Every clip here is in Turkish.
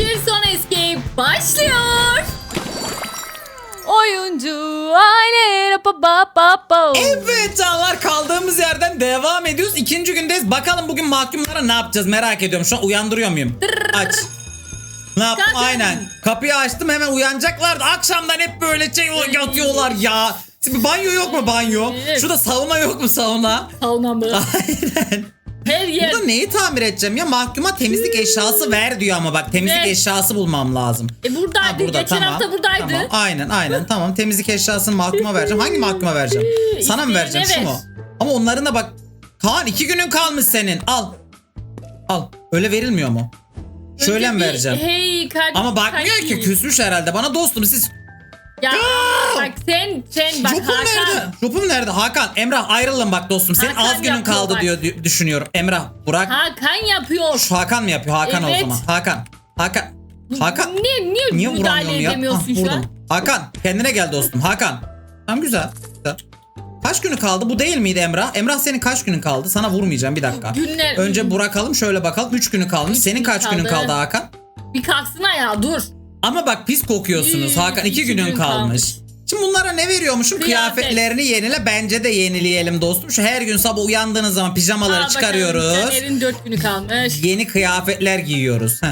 Pearson Escape başlıyor. Oyuncu aile rapa ba ba ba. Evet canlar kaldığımız yerden devam ediyoruz. İkinci gündeyiz. Bakalım bugün mahkumlara ne yapacağız merak ediyorum. Şu an uyandırıyor muyum? Aç. Ne yaptım? Kalkın. Aynen. Kapıyı açtım hemen uyanacaklardı. Akşamdan hep böyle şey yatıyorlar ya. Şimdi banyo yok mu banyo? Evet. Şurada sauna yok mu sauna? Sauna mı? Aynen. Her yer. Burada neyi tamir edeceğim ya? Mahkuma temizlik eşyası ver diyor ama bak temizlik Ver. eşyası bulmam lazım. E buradaydı. Geçen tamam. hafta buradaydı. Tamam, aynen aynen tamam temizlik eşyasını mahkuma vereceğim. Hangi mahkuma vereceğim? Sana mı İsteyene vereceğim şu ver. mu? Ama onların da bak Kaan iki günün kalmış senin al. Al öyle verilmiyor mu? Şöyle Önce mi bir vereceğim? Hey kardeşim. Ama bakmıyor ki küsmüş herhalde bana dostum siz Ya bak sen sen bak Jopum Hakan. nerede? Jopum nerede? Hakan, Emrah ayrılın bak dostum. Senin Hakan az günün yapıyor kaldı bak. diyor dü- düşünüyorum. Emrah, Burak. Hakan yapıyor. Şu Hakan mı yapıyor? Hakan o Evet. zaman. Hakan. Hakan. Hakan. Niye, niye, Niye müdahale vuramıyorum ya? edemiyorsun Ah, şu vurdum. an? Hakan kendine gel dostum. Hakan. Tamam güzel. güzel. Kaç günü kaldı? Bu değil miydi Emrah? Emrah senin kaç günün kaldı? Sana vurmayacağım bir dakika. Günler- Önce bırakalım şöyle bakalım. 3 günü kalmış. Üç Senin gün kaç günün kaldı. kaldı Hakan? Bir kalksana ya dur. Ama bak pis kokuyorsunuz Üy, Hakan. 2 iki günün gün kalmış. kalmış. Şimdi bunlara ne veriyormuşum? Kıyafet. Kıyafetlerini yenile. Bence de yenileyelim dostum. Şu her gün sabah uyandığınız zaman pijamaları Aa, çıkarıyoruz. Bakalım, Caner'in dört günü kalmış. Yeni kıyafetler giyiyoruz. Heh.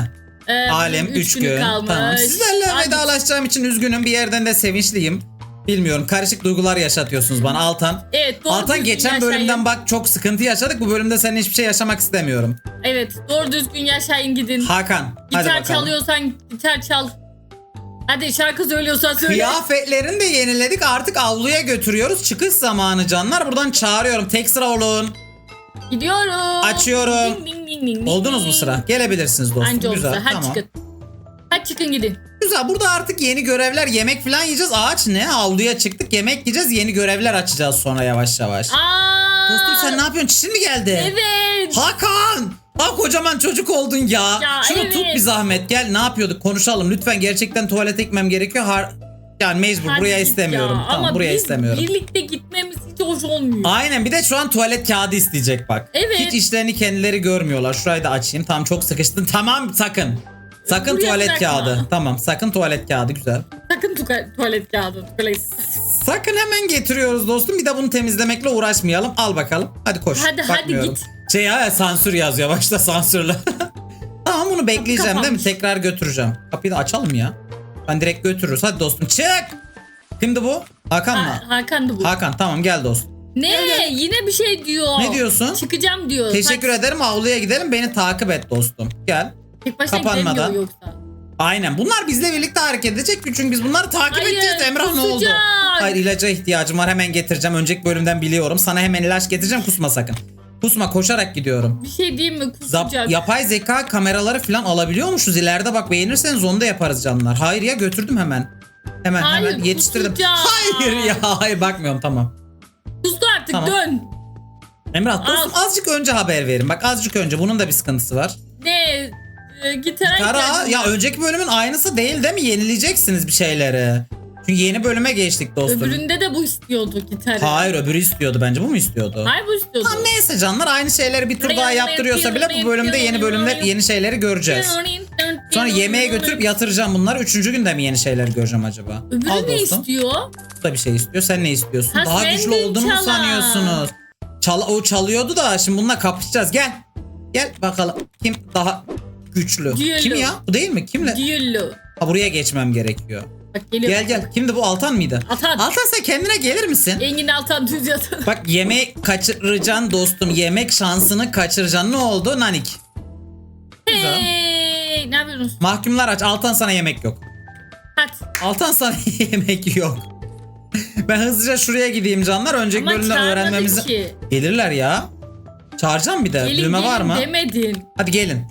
Ee, Alem üç 3 günü gün. kalmış. Tamam. Sizlerle Hadi. vedalaşacağım için üzgünüm. Bir yerden de sevinçliyim. Bilmiyorum. Karışık duygular yaşatıyorsunuz bana Altan. Evet doğru Altan düzgün geçen yaşayın. bölümden bak çok sıkıntı yaşadık. Bu bölümde senin hiçbir şey yaşamak istemiyorum. Evet doğru düzgün yaşayın gidin. Hakan hadi gitar bakalım. çalıyorsan gitar çal. Hadi şarkı söylüyorsan söyle. Kıyafetlerini de yeniledik. Artık avluya götürüyoruz. Çıkış zamanı canlar. Buradan çağırıyorum. Tek sıra olun. Gidiyorum. Açıyorum. Ding, ding, ding, ding, Oldunuz mu ding. sıra? Gelebilirsiniz dostum. Anca Güzel. olsa. Hadi tamam. çıkın. Hadi çıkın gidin. Güzel. Burada artık yeni görevler, yemek falan yiyeceğiz. Ağaç ne? Avluya çıktık. Yemek yiyeceğiz. Yeni görevler açacağız sonra yavaş yavaş. Aa, Dostum sen ne yapıyorsun? Çişin mi geldi? Evet. Hakan! Ha kocaman çocuk oldun ya. Ya, Şunu evet. tut bir zahmet. Gel ne yapıyorduk? Konuşalım. Lütfen gerçekten tuvalete gitmem gerekiyor. Har yani mecbur. Hadi buraya git istemiyorum. ya. Tamam Ama buraya biz istemiyorum. birlikte gitmemiz hiç hoş olmuyor. Aynen bir de şu an tuvalet kağıdı isteyecek bak. Evet. Hiç işlerini kendileri görmüyorlar. Şurayı da açayım. Tamam çok sıkıştın. Tamam sakın. Sakın Buraya tuvalet bırakma. kağıdı. Tamam sakın tuvalet kağıdı güzel. Sakın tuka- tuvalet kağıdı. Tuvalet. Sakın hemen getiriyoruz dostum. Bir de bunu temizlemekle uğraşmayalım. Al bakalım. Hadi koş. Hadi, hadi Bakmıyorum. git. Şey ya sansür yazıyor. Başta sansürle. tamam bunu bekleyeceğim değil mi? kapanmış. Tekrar götüreceğim. Kapıyı da açalım ya. Ben direkt götürürüz. Hadi dostum çık. Kimdi bu? Hakan mı? Ha, Hakan'dı bu. Hakan tamam gel dostum. ne? Yine bir şey diyor. Ne diyorsun? Çıkacağım diyor. Teşekkür Hadi. ederim. Avluya gidelim. Beni takip et dostum. Gel. Tek başına Kapanmadan. gidemiyor yoksa. Aynen. Bunlar bizle birlikte hareket edecek. Çünkü biz bunları takip Hayır, edeceğiz. Emrah ne oldu? kusacak. Hayır ilaca ihtiyacım var. Hemen getireceğim. Önceki bölümden biliyorum. Sana hemen ilaç getireceğim. Kusma sakın. Kusma koşarak gidiyorum. Bir şey diyeyim mi? Zap- Kusacak. yapay zeka kameraları falan alabiliyormuşuz. İleride bak beğenirseniz onu da yaparız canlar. Hayır ya götürdüm hemen. Hemen Hayır, hemen yetiştirdim. kusacak. Hayır ya hayır bakmıyorum tamam. Kustu artık Tamam. dön. Emrah dostum azıcık önce haber verin. Bak azıcık önce bunun da bir sıkıntısı var. Ne? E, gitara Kara ihtiyacım ya var. önceki bölümün aynısı değil değil mi? Yenileyeceksiniz bir şeyleri. Çünkü yeni bölüme geçtik dostum. Öbüründe de bu istiyordu gitarı. Hayır öbürü istiyordu bence. Bu mu istiyordu? Hayır bu istiyordu. Tamam neyse canlar aynı şeyleri bir tur daha yaptırıyorsa bile bu bölümde yeni bölümde yeni şeyleri göreceğiz. Sonra yemeğe götürüp yatıracağım bunları. Üçüncü günde mi yeni şeyler göreceğim acaba? Öbürü Al ne dostum. istiyor? Bu da bir şey istiyor. Sen ne istiyorsun? Ha, Daha sen güçlü de olduğunu mu sanıyorsunuz? Çal o çalıyordu da şimdi bununla kapışacağız. Gel. Gel bakalım. Kim daha güçlü? Düello. Kim ya? Bu değil mi? Kimle? Düello. Ha buraya geçmem gerekiyor. Bak geliyor. Gel gel. Kimdi bu? Altan mıydı? Altan. Altan sen kendine gelir misin? Engin Altan düz yatan. Bak yemek kaçıracaksın dostum. Yemek şansını kaçıracaksın. Ne oldu? Nanik. Güzel. Hey, ne yapıyorsunuz? Mahkumlar aç. Altan sana yemek yok. Hadi. Altan sana yemek yok. ben hızlıca şuraya gideyim canlar. Önceki Ama çağırmadın öğrenmemizi... ki. Gelirler ya. Çağıracağım bir de. Gelin Düğme gelin var mı? demedin. Hadi gelin.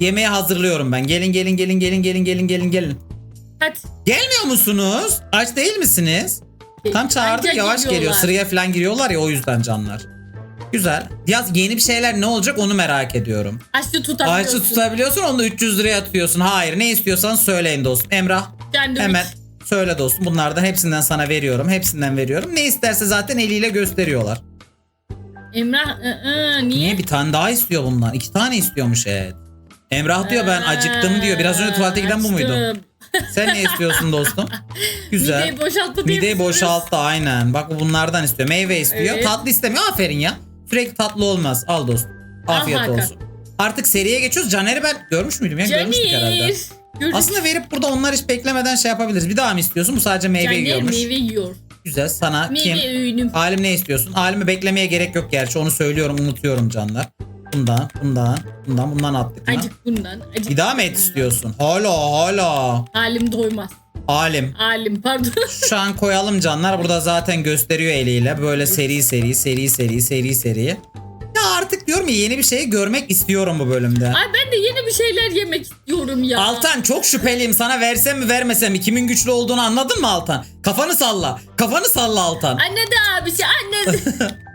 Yemeği hazırlıyorum ben. Gelin gelin gelin gelin gelin gelin gelin gelin. Hadi. Gelmiyor musunuz? Aç değil misiniz? Tam çağırdım Anca yavaş geliyor. geliyorlar. Sıraya falan giriyorlar ya o yüzden canlar. Güzel. Yaz yeni bir şeyler ne olacak onu merak ediyorum. Açlı tutabiliyorsun. Ağaçı tutabiliyorsun onu da 300 liraya atıyorsun. Hayır ne istiyorsan söyleyin dostum. Emrah Kendim hemen hiç- söyle dostum. Bunlardan hepsinden sana veriyorum. Hepsinden veriyorum. Ne isterse zaten eliyle gösteriyorlar. Emrah ı, ı, niye? Niye bir tane daha istiyor bundan? İki tane istiyormuş evet. Emrah diyor ben acıktım diyor. Biraz önce tuvalete giden bu muydu? Açtım. Sen ne istiyorsun dostum? Güzel. Mideyi boşalttı diye Mideyi misiniz? boşalttı aynen. Bak bu bunlardan istiyor. Meyve istiyor. Evet. Tatlı istemiyor. Aferin ya. Sürekli tatlı olmaz. Al dostum. Al Afiyet Hakan. olsun. Artık seriye geçiyoruz. Caner'i ben görmüş müydüm ya? Görmüştük herhalde. Gördük. Aslında verip burada onlar hiç beklemeden şey yapabiliriz. Bir daha mı istiyorsun? Bu sadece meyve Caner yiyormuş. meyve yiyor. Güzel. Sana Meyve kim? öğünüm. Alim ne istiyorsun? Alimi beklemeye gerek yok gerçi. Onu söylüyorum unutuyorum canlar. Bundan, bundan, bundan, bundan attık. Acık bundan. Acık Bir daha mı et bundan. istiyorsun? Hala hala. Halim doymaz. Alim. Halim pardon. Şu an koyalım canlar. Burada zaten gösteriyor eliyle. Böyle seri seri seri seri seri seri. Ya artık diyorum ya yeni bir şeyi görmek istiyorum bu bölümde. Ay ben de yeni bir şeyler yemek istiyorum ya. Altan çok şüpheliyim. Sana versem mi vermesem mi? Kimin güçlü olduğunu anladın mı Altan? Kafanı salla. Kafanı salla Altan. Anne de abisi anne.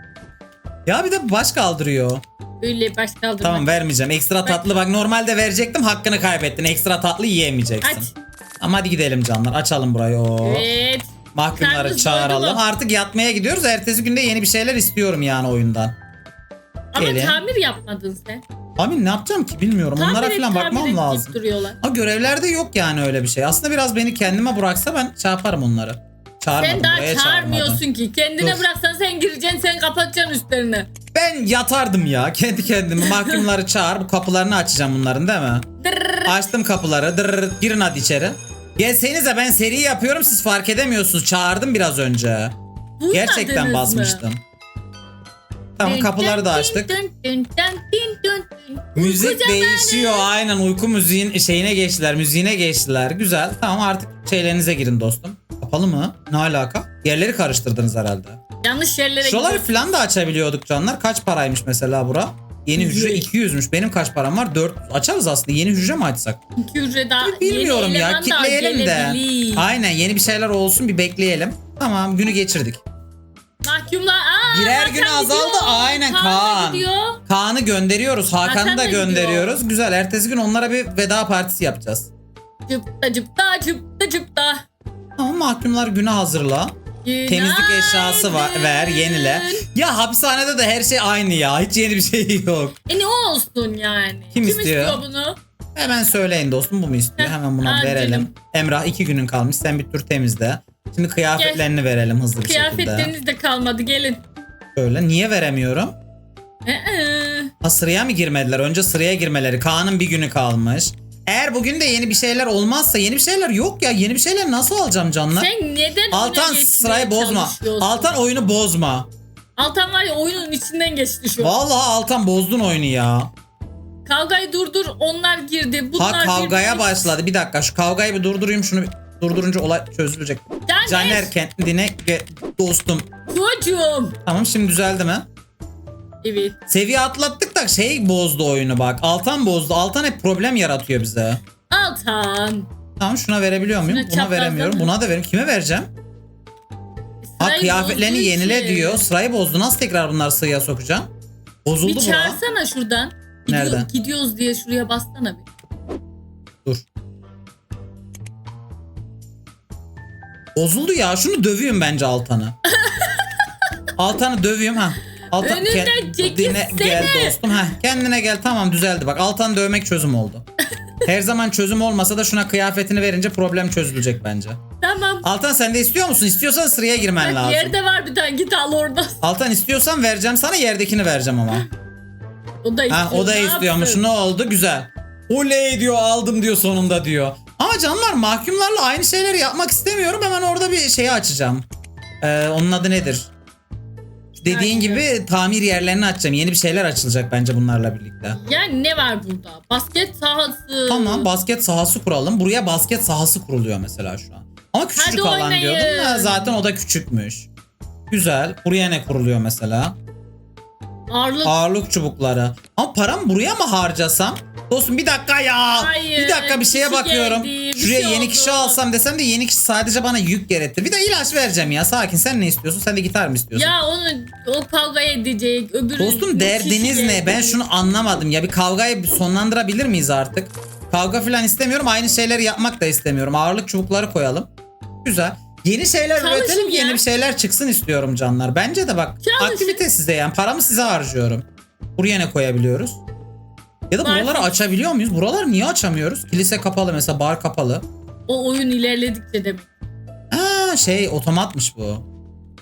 Ya bir de baş kaldırıyor. Öyle baş kaldırma. Tamam vermeyeceğim. Ekstra tatlı bak normalde verecektim. Hakkını kaybettin. Ekstra tatlı yiyemeyeceksin. Aç. Ama hadi gidelim canlar. Açalım burayı. Oo. Evet. Mahkumları Karnınız çağıralım. doydu mu? Artık yatmaya gidiyoruz. Ertesi günde yeni bir şeyler istiyorum yani oyundan. Ama Gelin. tamir yapmadın sen. Abi ne yapacağım ki bilmiyorum. Tamir Onlara et, falan tamir bakmam deyip lazım. duruyorlar. Ha görevlerde yok yani öyle bir şey. Aslında biraz beni kendime bıraksa ben şey yaparım onları. Çağırmadım. Sen daha buraya çağırmadım. çağırmıyorsun ki. Kendine Dur. bıraksan sen gireceksin sen kapatacaksın üstlerini. Ben yatardım ya kendi kendime. Mahkumları çağır. Bu kapılarını açacağım bunların değil mi? Dırrrr. Açtım kapıları. Dırr, girin hadi içeri. Gelsenize ben seri yapıyorum siz fark edemiyorsunuz. Çağırdım biraz önce. Duymadınız Gerçekten mı? basmıştım. Tamam kapıları da açtık. Müzik değişiyor aynen uyku müziğin şeyine geçtiler müziğine geçtiler güzel tamam artık şeylerinize girin dostum kapalı mı? Ne alaka? Yerleri karıştırdınız herhalde. Yanlış yerlere şuraları gidiyorsun. falan da açabiliyorduk canlar. Kaç paraymış mesela bura? Yeni hücre Yüz. 200'müş benim kaç param var? 4 açarız aslında. Yeni hücre mi açsak? İki hücre daha bilmiyorum yeni ya. eleman daha kitleyelim de. gelebilir. aynen yeni bir şeyler olsun bir bekleyelim. Tamam günü geçirdik. Mahkumlar aa, birer Hakan gün azaldı. Gidiyor. aynen Kaan da Kaan. gidiyor. Kaan'ı gönderiyoruz Hakan'ı Hakan da da gidiyor. gönderiyoruz. Güzel ertesi gün onlara bir veda partisi yapacağız. Cıpta cıpta cıpta cıpta. Ama mahkumlar güne hazırla. Temizlik eşyası var, ver, yenile. Ya hapishanede de her şey aynı ya. Hiç yeni bir şey yok. E ne olsun yani? Kim istiyor? bunu? Hemen söyleyin dostum bu mu istiyor? Heh, Hemen buna al verelim. Emrah iki günün kalmış. Sen bir tur temizle. Şimdi kıyafetlerini verelim hızlı bir şekilde. Kıyafetleriniz de kalmadı gelin. Şöyle niye veremiyorum? Ee, Ha sıraya mı girmediler? Önce sıraya girmeleri. Kaan'ın bir günü kalmış. Eğer bugün de yeni bir şeyler olmazsa yeni bir şeyler yok ya. Yeni bir şeyler nasıl alacağım canlar? sen neden Altan sırayı bozma. Altan oyunu bozma. Altan var ya oyunun içinden geçti şu. an. Vallahi Altan bozdun oyunu ya. Kavgayı durdur onlar girdi. Bunlar Ha kavgaya girdi. başladı. Bir dakika şu kavgayı bir durdurayım şunu durdurunca olay çözülecek. Caner. Caner kendine ge- dostum. Çocuğum. Tamam şimdi düzeldi mi? Evet. Seviye atlattık da şey bozdu oyunu bak. Altan bozdu. Altan hep problem yaratıyor bize. Altan. Tamam şuna verebiliyor muyum? Şuna Buna veremiyorum. Buna da verim. Kime vereceğim? Ha Sırayı kıyafetlerini yenile için. diyor. Sırayı bozdu. Nasıl tekrar bunları sıraya sokacağım? Bozuldu Bir bu. çağırsana şuradan. Gidiyor- Nereden? Gidiyoruz diye şuraya bassana bir. Dur. Bozuldu ya. Şunu dövüyorum bence Altan'ı. Altan'ı dövüyorum ha. Altan Önünden çekilsene. gel dostum. Ha kendine gel. Tamam düzeldi. Bak Altan'ı dövmek çözüm oldu. Her zaman çözüm olmasa da şuna kıyafetini verince problem çözülecek bence. Tamam. Altan sen de istiyor musun? İstiyorsan sıraya girmen Bak lazım. yerde var bir tane git al orada. Altan istiyorsan vereceğim sana yerdekini vereceğim ama. O da istiyor. Ha o da ne istiyormuş. yapsın? Ne oldu? Güzel. Oley diyor aldım diyor sonunda diyor. Ama canlar mahkumlarla aynı şeyleri yapmak istemiyorum. Hemen orada bir şeyi açacağım. Ee, onun adı nedir? Dediğin Hangi? gibi tamir yerlerini açacağım. Yeni bir şeyler açılacak bence bunlarla birlikte. Yani ne var burada? Basket sahası. Tamam basket sahası kuralım. Buraya basket sahası kuruluyor mesela şu an. Ama küçücük Hadi alan oynayın. diyordum. Ha, zaten o da küçükmüş. Güzel. Buraya ne kuruluyor mesela? Ağırlık. Ağırlık çubukları. Ama paramı buraya mı harcasam? Dostum bir dakika ya. Hayır, bir dakika bir şeye kişi bakıyorum. geldi, bir Şuraya şey yeni oldu. kişi alsam desem de yeni kişi sadece bana yük gerektir. Bir de ilaç vereceğim ya. Sakin sen ne istiyorsun? Sen de gitar mı istiyorsun? Ya onu o kavga edecek. Öbürü Dostum derdiniz ne? Ben şunu anlamadım. Ya bir kavgayı sonlandırabilir miyiz artık? Kavga falan istemiyorum. Aynı şeyleri yapmak da istemiyorum. Ağırlık çubukları koyalım. Güzel. Yeni şeyler Çalışın üretelim, ya. yeni bir şeyler çıksın istiyorum canlar. Bence de bak Çalışın. aktivite size yani paramı size harcıyorum. Buraya ne koyabiliyoruz? Ya da buraları Barfix. açabiliyor muyuz? Buraları niye açamıyoruz? Kilise kapalı mesela bar kapalı. O oyun ilerledikçe demek. Ha şey otomatmış bu.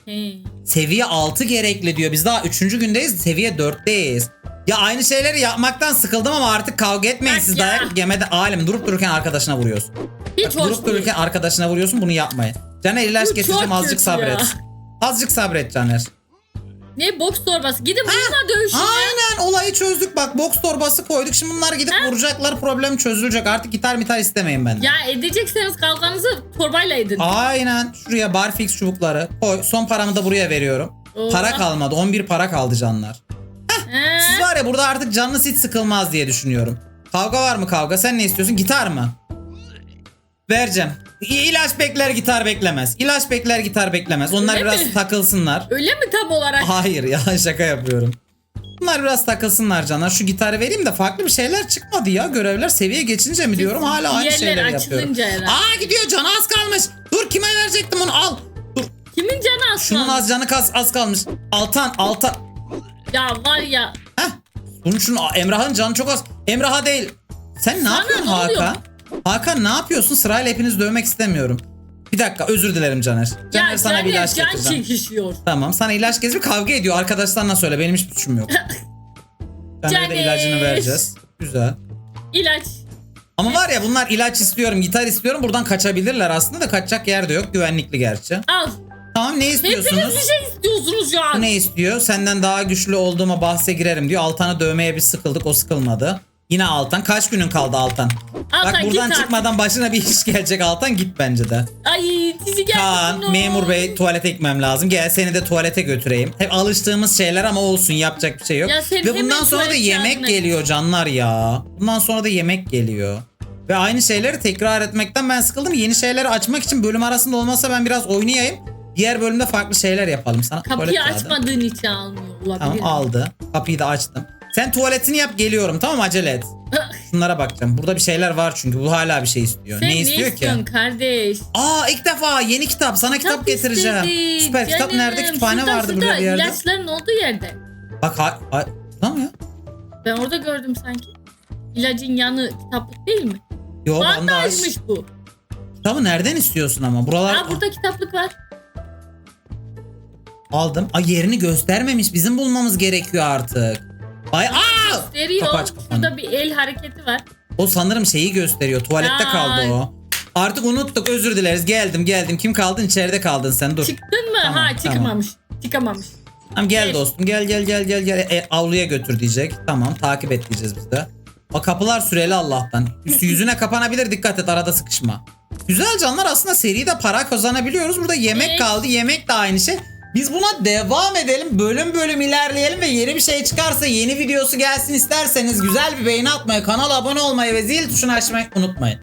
He. Seviye 6 gerekli diyor. Biz daha 3. gündeyiz. Seviye 4'teyiz. Ya aynı şeyleri yapmaktan sıkıldım ama artık kavga etmeyin Bak siz ya. dayak yemede alim durup dururken arkadaşına vuruyorsun. Hiç Bak, hoş durup değil. dururken arkadaşına vuruyorsun bunu yapmayın. Caner ilaç getireceğim azıcık kötü sabret. ya. Azıcık sabret Caner. Ne boks torbası. Gidin bununla dövüşün ya. Aynen olayı çözdük bak boks torbası koyduk. Şimdi bunlar gidip vuracaklar problem çözülecek. Artık gitar mitar istemeyin benden. Ya edecekseniz kavganızı torbayla edin. Aynen şuraya barfix çubukları koy. Son paramı da buraya veriyorum. Oo. Para kalmadı 11 para kaldı canlar. He. Siz var ya burada artık canınız hiç sıkılmaz diye düşünüyorum. Kavga var mı kavga? Sen ne istiyorsun? Gitar mı? Vereceğim. İlaç bekler gitar beklemez. İlaç bekler gitar beklemez. Onlar Öyle biraz mi? takılsınlar. Öyle mi tam olarak? Hayır ya şaka yapıyorum. Bunlar biraz takılsınlar canlar. Şu gitarı vereyim de farklı bir şeyler çıkmadı ya. Görevler seviye geçince mi diyorum hala aynı Yerler şeyleri yapıyorum. açılınca herhalde. Aa gidiyor canı az kalmış. Dur kime verecektim onu al. Dur. Kimin canı aslan? Şunun az canı az, az kalmış. Altan altan. Ya var ya. Heh. Bunun şunun Emrah'ın canı çok az. Emrah'a değil. Sen ne Sana yapıyorsun ne oluyor? Hakan? Hakan ne yapıyorsun? Sırayla hepiniz dövmek istemiyorum. Bir dakika özür dilerim Caner. Caner sana bir ilaç can getireceğim. çekişiyor. Tamam sana ilaç getir kavga ediyor. Arkadaşlarına söyle benim hiçbir suçum yok. Caner'e de Caner. ilacını vereceğiz. Güzel. İlaç. Ama var ya bunlar ilaç istiyorum, gitar istiyorum. Buradan kaçabilirler aslında da kaçacak yer de yok. Güvenlikli gerçi. Al. Tamam ne Hepiniz istiyorsunuz? bir şey istiyorsunuz ya. Bu ne istiyor? Senden daha güçlü olduğuma bahse girerim diyor. Altan'ı dövmeye bir sıkıldık o sıkılmadı. Yine Altan. Kaç günün kaldı Altan? Altan, Bak git buradan artık. çıkmadan başına bir iş gelecek Altan git bence de. Ay dizi geldi. Kaan, bunun. memur bey tuvalete gitmem lazım. Gel seni de tuvalete götüreyim. Hep alıştığımız şeyler ama olsun yapacak bir şey yok. Ya Ve bundan sonra da yemek kağıdına geliyor canlar ya. Bundan sonra da yemek geliyor. Ve aynı şeyleri tekrar etmekten ben sıkıldım. Yeni şeyleri açmak için bölüm arasında olmasa ben biraz oynayayım. Diğer bölümde farklı şeyler yapalım sana. Kapıyı açmadığın için almıyor olabilir. Tamam aldı. Kapıyı da açtım. Sen tuvaletini yap geliyorum tamam acele et. Şunlara bakacağım. Burada bir şeyler var çünkü bu hala bir şey istiyor. Sen ne istiyor ki? istiyorsun kardeş? Aa ilk defa yeni kitap. Sana kitap, getireceğim. istedik. Süper kitap Canım, nerede? Kütüphane şurada, vardı şurada, burada bir yerde. İlaçların olduğu yerde. Bak ha, ha tamam ya. Ben orada gördüm sanki. İlacın yanı kitaplık değil mi? Yo banda aç. Bandajmış bu. Kitabı nereden istiyorsun ama? Buralar Aa burada kitaplık var. aldım. Ay yerini göstermemiş. Bizim bulmamız gerekiyor artık. Ay aa! Gösteriyor. Kapı aç. Şurada bir el hareketi var. O sanırım şeyi gösteriyor. Tuvalette Ay. kaldı o. Artık unuttuk. Özür dileriz. Geldim geldim. Kim kaldın? İçeride kaldın sen. Dur. Çıktın mı? Tamam, ha çıkamamış. Çıkamamış. Tamam gel Evet. dostum gel gel gel gel gel e, avluya götür diyecek. Tamam takip et diyeceğiz biz de. O kapılar süreli Allah'tan. Üstü yüzüne kapanabilir dikkat et arada sıkışma. Güzel canlar aslında seride para kazanabiliyoruz. Burada yemek Evet. kaldı yemek de aynı şey. Biz buna devam edelim. Bölüm bölüm ilerleyelim ve yeni bir şey çıkarsa yeni videosu gelsin isterseniz güzel bir beğeni atmayı, kanala abone olmayı ve zil tuşunu açmayı unutmayın.